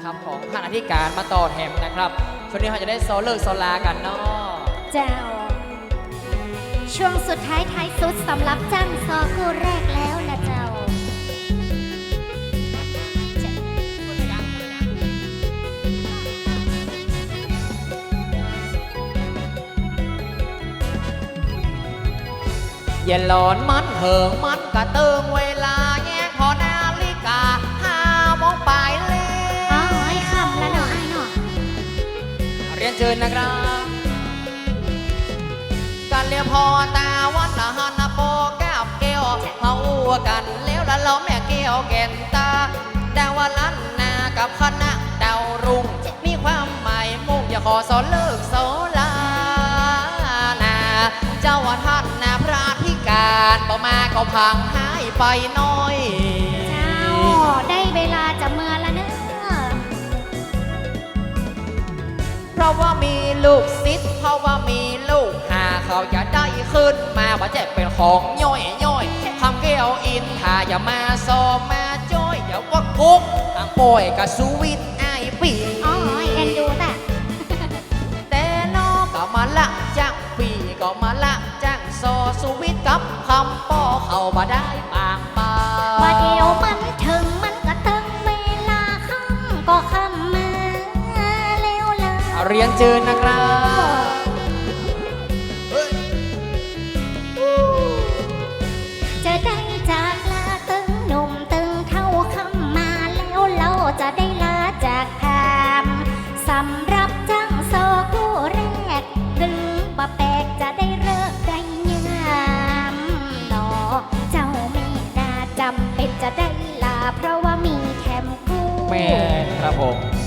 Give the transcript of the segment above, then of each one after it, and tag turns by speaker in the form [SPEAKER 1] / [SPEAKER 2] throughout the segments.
[SPEAKER 1] นะครับของพระอธิการมาต่อแถมนะครับช่วงนี้เขาจะได้โซเลิกโซลากันเนาะ
[SPEAKER 2] เจ้า ช่วงสุดท้ายท้ายสุดสำหรับจ้างซอคู่แรกแล้วนะเจ้า
[SPEAKER 1] อย่าหลอนมันเหิงมันกระเติงเวลา เรียนเชิญนะครับการเรียพอตาวันละหันนะโปแก้วเกลียวเฮากันแล้วละเราแม่เกลียวแก่นตาดาวลันนากับคณะดาวรุ่ง มีความหมายมุ่งอย่าขอสอนเลิกโซลานาเจ้าว่าท่านนาพระธิการต่อมาก็พังหายไปน้อย
[SPEAKER 2] เจ้าได้เวลาจะเมื่อ
[SPEAKER 1] ราะว่ามีลูกศิษย์เพราะว่ามีลูกหาเขาจะได้ขึ้นมาว่าจะเป็นของย่อยย่อยทำแก้วอินถ้าอย่ามาซอมมาจ้อยอย่าว่ากุ๊กทางป่วยกับสูวิตไอปี
[SPEAKER 2] อ๋อไอ้เอ็นดูแต่
[SPEAKER 1] แต่นอก็มาละจ้างปีก็มาละจ้างซอสูวิตกับคำป้อเขามาได้ปางปา
[SPEAKER 2] ว่าเดียวมันถึงมันก็ตึงเวลาค่ำก็ค่ำมาแล้ว เรี
[SPEAKER 1] ยนเชิญนะครับ
[SPEAKER 2] จะได้จากลาตึงหนุ่มตึงเท่าคำมาแล้วเราจะได้ลาจากคำสำหรับจ้างโซคู่แรกถึงปะแปลกจะได้เลิกได้ยามดอเจ้าไม่น่าจำเป็นจะได้ลาเพราะว่ามีแถมกู้
[SPEAKER 1] แม่ครับผม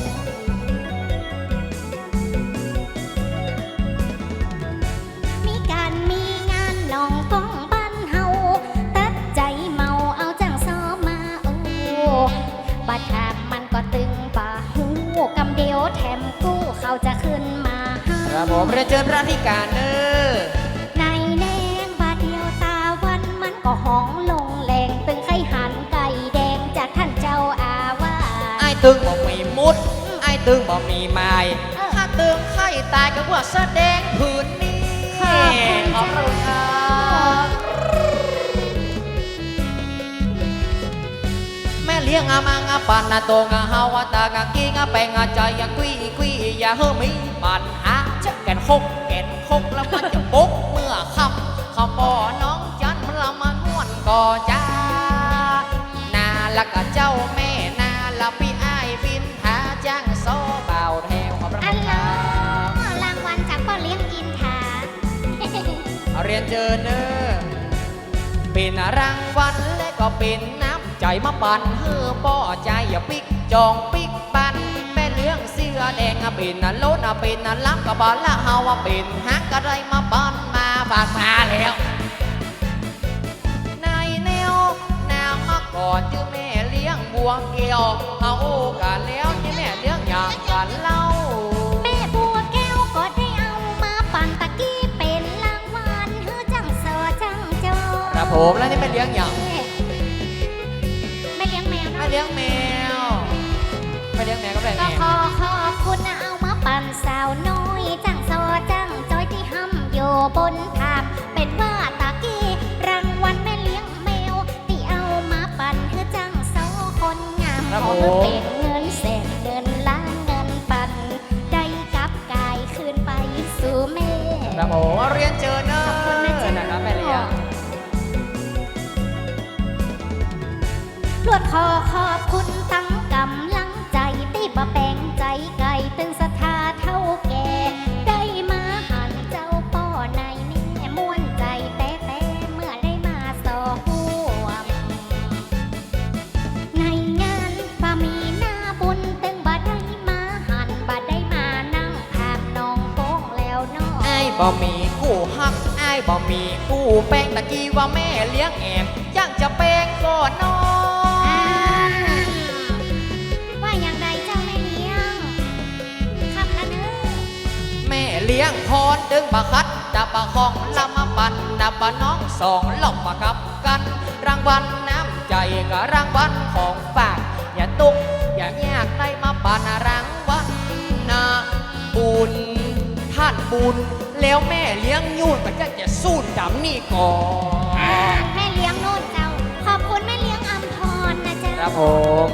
[SPEAKER 2] แถมกู้เขาจะขึ้นมาหา
[SPEAKER 1] ครับผมเรียนเชิญพระอธิการเนอ
[SPEAKER 2] ในแนงบาดเดียวตาวันมันก็ห้องลงแรงตึงไข่หันไก่แดงจากท่านเจ้าอาวาส
[SPEAKER 1] ไอ้ตึงบอกมีมุดไอ้ตึงบอกมีไม้
[SPEAKER 2] เออ
[SPEAKER 1] ถ้าตึงไข่ตายก็ว่าแสดงผืนนี้
[SPEAKER 2] ขอบคุณ
[SPEAKER 1] ขอบคุณครับ แม่เลี้ยงามังอาปันาโตงาฮาวาตากากีงาแปงอาใจยากุยกุยอย่าเฮมีปัญหาจะแก่นคกแก่นคกแล้วมันจะปกเมื่อคำคำปอน้องจันมันละมันม่วนก่อจ้านาละกะเจ้าแม่นาละพี่อ้ายบินหาจ้างโซเบาแถวขอบพระ
[SPEAKER 2] อั
[SPEAKER 1] คุ
[SPEAKER 2] น
[SPEAKER 1] ณค
[SPEAKER 2] โล
[SPEAKER 1] รับ
[SPEAKER 2] รางวัลจากพ่อเลี้ยงอินทา
[SPEAKER 1] เอาเรียนเชิญเนอเป็นรางวัลและก็เป็นน้ำ ใจมาปั่นเฮือป้อใจอย่าปิกจองปิกปันแม่เลี้ยงเสื้อแดงอะเป็นน่ะล้นอะเป็นน่ะล้ำกับบอลละเฮาว่าเป็นฮักอะไรมาปั่นมาฝากมาแล้วในแนวนางมาก่อนจื่อแม่เลี้ยงบวงเกี่ยวเอากันแล้วที่แม่เลี้ยงอย่างกันเล่า
[SPEAKER 2] แม่บัวแก้วก็ได้เอามาปั่นตะกี้เป็นรางวัลเฮือจังเซอจังโจ
[SPEAKER 1] ครับผมแล้วนี่แม่เลี้ยงอย่าง
[SPEAKER 2] เป็นเงินแสนเงินล้านเงินปั่นได้กลับกายคืนไปสู่แม่
[SPEAKER 1] ครับผมเรียนเชิญเนอะ
[SPEAKER 2] ขอบคุณนะจ๊ะ
[SPEAKER 1] นะครับแม่เลี้ยง
[SPEAKER 2] ลวดคอขอบคุณ บ่มีกู้หั
[SPEAKER 1] กไอ้บ่มีคู่แป้งตะกี้ว่าแม่เลี้ยงแอนยังจะแป้งก่อนนอง
[SPEAKER 2] ว่าย่งไรจ้าแม่เลี้ยงคำละเนอ
[SPEAKER 1] แม่เลี้ยงพรดึงบะคัดดับบะคองลำมาปันดับบะน้องสองหลบมากับกัน รางวัลน้ำใจกับรางวัลของฝาก อย่าตุกอย่าแยกได้มาปันรางวัลนะบุญท่านบุญ แล้วแม่เลี้ยงยุ่นก็จะจะสู้ดำนี่ก่อน
[SPEAKER 2] แม่เลี้ยงนู่นเจ้า ขอบคุณแม่เลี้ยงอัมพรนะเจ้า
[SPEAKER 1] ครับผม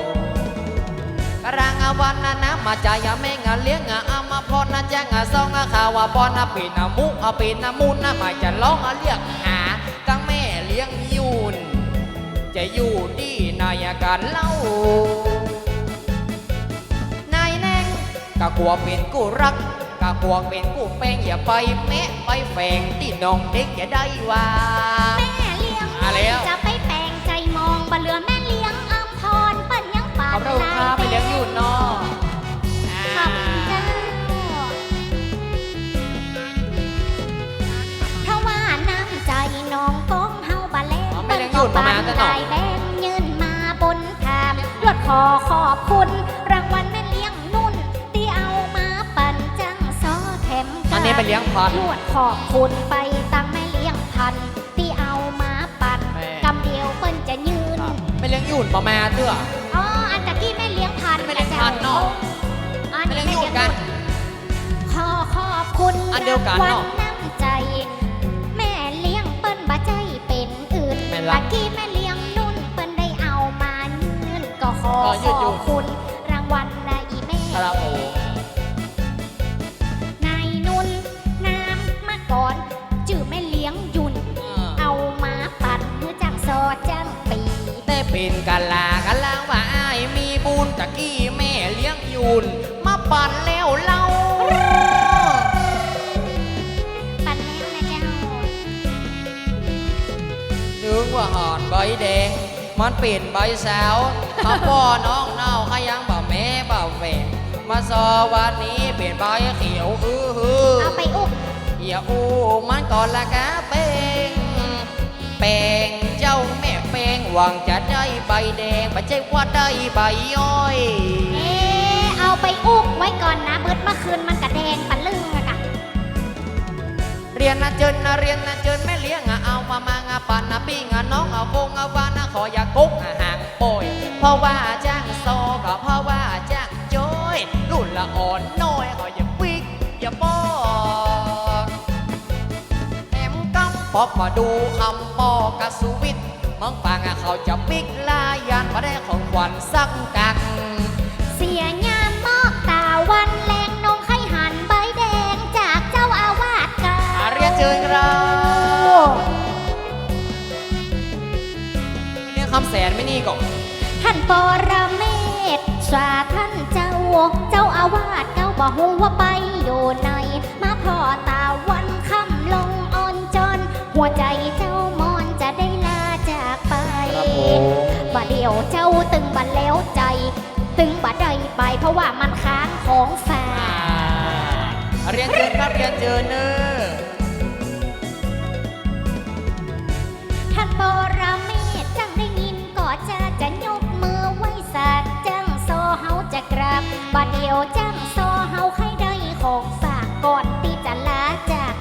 [SPEAKER 1] กรางอาวันนะนะมาจายาแม่งาเลี้ยงอาอามาพรนะแจ้งอาซองอาข่าวว่าบอนะปีนามุอาปีนามุนนะมาจะร้องอาเรียกหากังแม่เลี้ยงยุ่นจะอยู่ดีนอาการเล่านายแนงกะกลัวเป็นกูรัก กะกลัวเป็นกูแป้งอย่าไปแมะไปแฝงที่น้องเด็กอย่าได้ว่า
[SPEAKER 2] แม่เลี้ยง
[SPEAKER 1] มาแล้ว
[SPEAKER 2] จะไปแปลงใจมองบะเหลือแม่เลี้ยงอัมพรเปิ้นยังปา
[SPEAKER 1] ขอบคุณครับไปเลี้ยงยุ่นเนาะ
[SPEAKER 2] ขอบคุณเจ้าเพราะว่าน้ำใจน้องก้องเฮาบะแล้ว
[SPEAKER 1] อ๋อไม่เลี้ยงหยุดประมาณนั้นหรอ
[SPEAKER 2] ได้แบงยืนมาบนถามรวดขอขอบคุณร
[SPEAKER 1] ไปเลี้ยงพัน
[SPEAKER 2] รวดขอบคุณไปตั้งแม่เลี้ยงพัน ที่เอามาปั่น
[SPEAKER 1] แม่
[SPEAKER 2] กำเดียวเปิ้นจะยืน
[SPEAKER 1] ไปเลี้ยงยุ่นประมาณเตื้อ
[SPEAKER 2] อ๋อ อันตะกี้แม่เลี้ยงพัน
[SPEAKER 1] แม่เลี้ยงพันเนาะ
[SPEAKER 2] อัน
[SPEAKER 1] ไม่
[SPEAKER 2] นี้
[SPEAKER 1] เลี้ยงยุ่นกัน
[SPEAKER 2] ขอขอบคุณ
[SPEAKER 1] อันเดียวกัน
[SPEAKER 2] ราง
[SPEAKER 1] เนาะ
[SPEAKER 2] วัลน้ำใมาปั่น
[SPEAKER 1] แล้
[SPEAKER 2] วเราปั่นแล้วนะเจ้า
[SPEAKER 1] นึกว่าหอนใบแดง มันเปลี่ยนใบสาวข้าพ่อน้องเน่าขยังบ่แม่บ่แหวงมาซอวันนี้เปลี่ยนใบเขียวอื้อหือ
[SPEAKER 2] เอาไปอุบ
[SPEAKER 1] อย่าอู้มันก่อนละกะเป้งแปลงเจ้าแม่แปลงหวังจะได้ใบแดงไม่ใช่ว่าได้ใบย้อย
[SPEAKER 2] เอ๊ะเอา ไปอุบไว้ก่อนนะ เบิดเมื่อคืนมันกระแดงปันลึงอะกะ
[SPEAKER 1] เรียนนะเจินนะเรียนนะเจินแม่เลี้ยงอะเอามามางาปันนะปิ้งอะน้องเอาฟงเอาวานะขออย่ากุกอะห่างโปยเพราะว่าจ้างโซก็เพราะว่าจ้างโจยรุ่นละอ่อนน้อยขออย่าปิกอย่าปอกแถมกำปอบมาดูคำปอกระสุวิทย์มังปังอะเขาจะปิกลายันมาได้ของขวัญสักกัก
[SPEAKER 2] เรี
[SPEAKER 1] ยนเชิญครับเรียกคำแสนไม่นี่ก่อน
[SPEAKER 2] ท่านปรเมศสาท่านเจ้า เจ้าอาวาสเก้าบ่ฮู้ว่าไปอยู่ในมาพอตาวันคำลงอ่อนจอนหัวใจเจ้ามอนจะได้ลาจากไปบ่เดียวเจ้าตึงบันแล้วใจ ตึงบ่ได้ไปเพราะว่ามันค้างของฝา
[SPEAKER 1] อ่าเรียนเชิญครับเรียนเชิญเนอ
[SPEAKER 2] จังโซเฮาให้ได้ของฝากก่อนที่จะลาจาก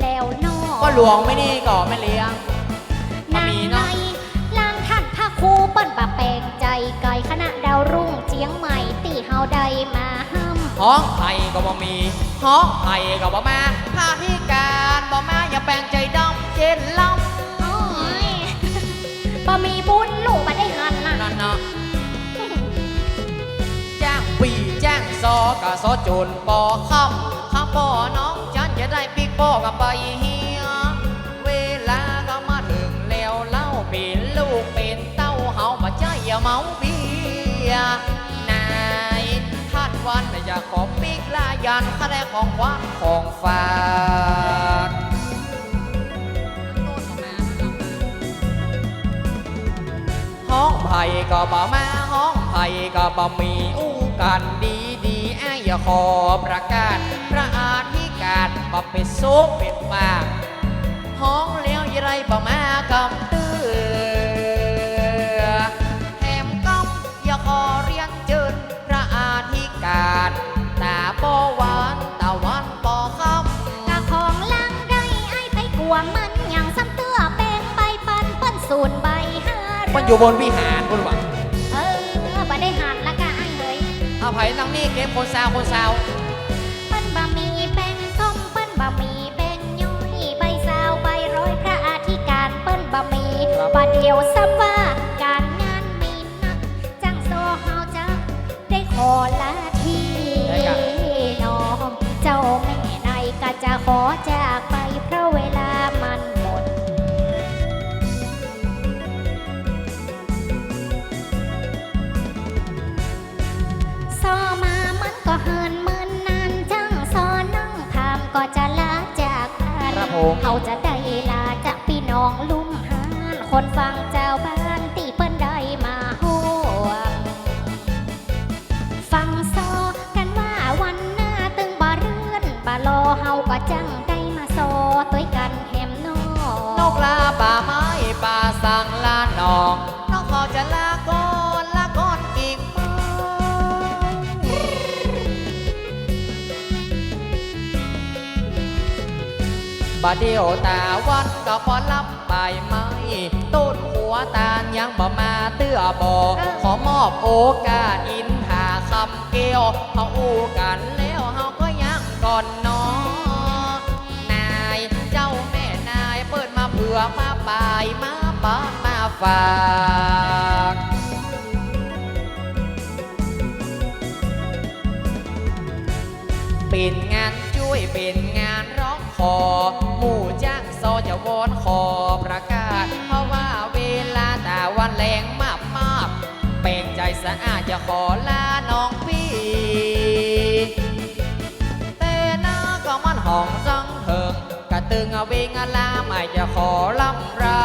[SPEAKER 2] แล้วนอ
[SPEAKER 1] ก็หลวงไม่นี่ก่อนไม่เลี้ยง
[SPEAKER 2] ใน
[SPEAKER 1] มี
[SPEAKER 2] ใน
[SPEAKER 1] เนาะ
[SPEAKER 2] ลางท่านพระครูเปิ้นปะแปลงใจไกลคณะดาวรุ่งเจียงใหม่ตีเฮาได้มาห้ำ
[SPEAKER 1] ห้องไผ่ก็บ่มีห้องไผ่ก็บ่มาพาพิการบ่มาอย่าแปลงใจดำเจนล
[SPEAKER 2] โอ้ยบ่มีบุญลูกบ่ได้หันำน่ะ
[SPEAKER 1] นั่นเนาะ ปีแจ้งซอกะซอจนปอคำข้าพ่อน้องฉันจะได้ปีกปอกับใบเฮียเวลาก็มาถึงแล้วเล่าเป็นลูกเป็นเต้าเฮามาใจอย่าเมาเบียนายท่านวันอยากขอปีกลายันค่าได้ของหวานของฝากห้องไผ่ก็บ่มาห้องไผ่ก็บ่มี กันดีดีๆอ้ายอย่าขอประกาศ พระอาธิการบ่เป็นโซเป็นปากห้องเลี้ยวยี่ไรบ่มากำเตือแถมก้อมอย่าขอเรียนเจิญพระอาธิการตาปอหวานตาหวันปอค
[SPEAKER 2] กะของลังได้ไอ้ไปกวงมันอย่างซ้ำเตื้อแปลงใบปันเปิ้นสูนใบห้าำ
[SPEAKER 1] มันอยู่บนวิหารบนหวัง
[SPEAKER 2] เอา
[SPEAKER 1] ไผ่นั่งนี่เก็บคนสาวคนสาว
[SPEAKER 2] ปั้นบะหมี่แป้งส้มปั้นบะหมี่แป็นยุ้ยใบสาวใบร้อยพระอาธิการปั้น
[SPEAKER 1] บะ
[SPEAKER 2] หมี่บะเดียวซ้ำ กั บ่เดีย
[SPEAKER 1] วตาวันก็พอรับไปไหมต้นหัวตาลยังบ่มาเตื้อบ่ขอมอบโอกาสอินหาคำเกี่ยวเฮาอู้กันแล้วเฮาก็ยังก่อนเนอนายเจ้าแม่นายเปิดมาเผื่อมาปลายมาป้ามาฝา อนขอประกาศ เพราะว่าเวลาแต่วันแรงมากมากเป็นใจสะอาดจะขอลาน้องพี่แต่น้าก็มันห้องจังเถิงกระตึงเอาเวงลาไม่จะขอลำรา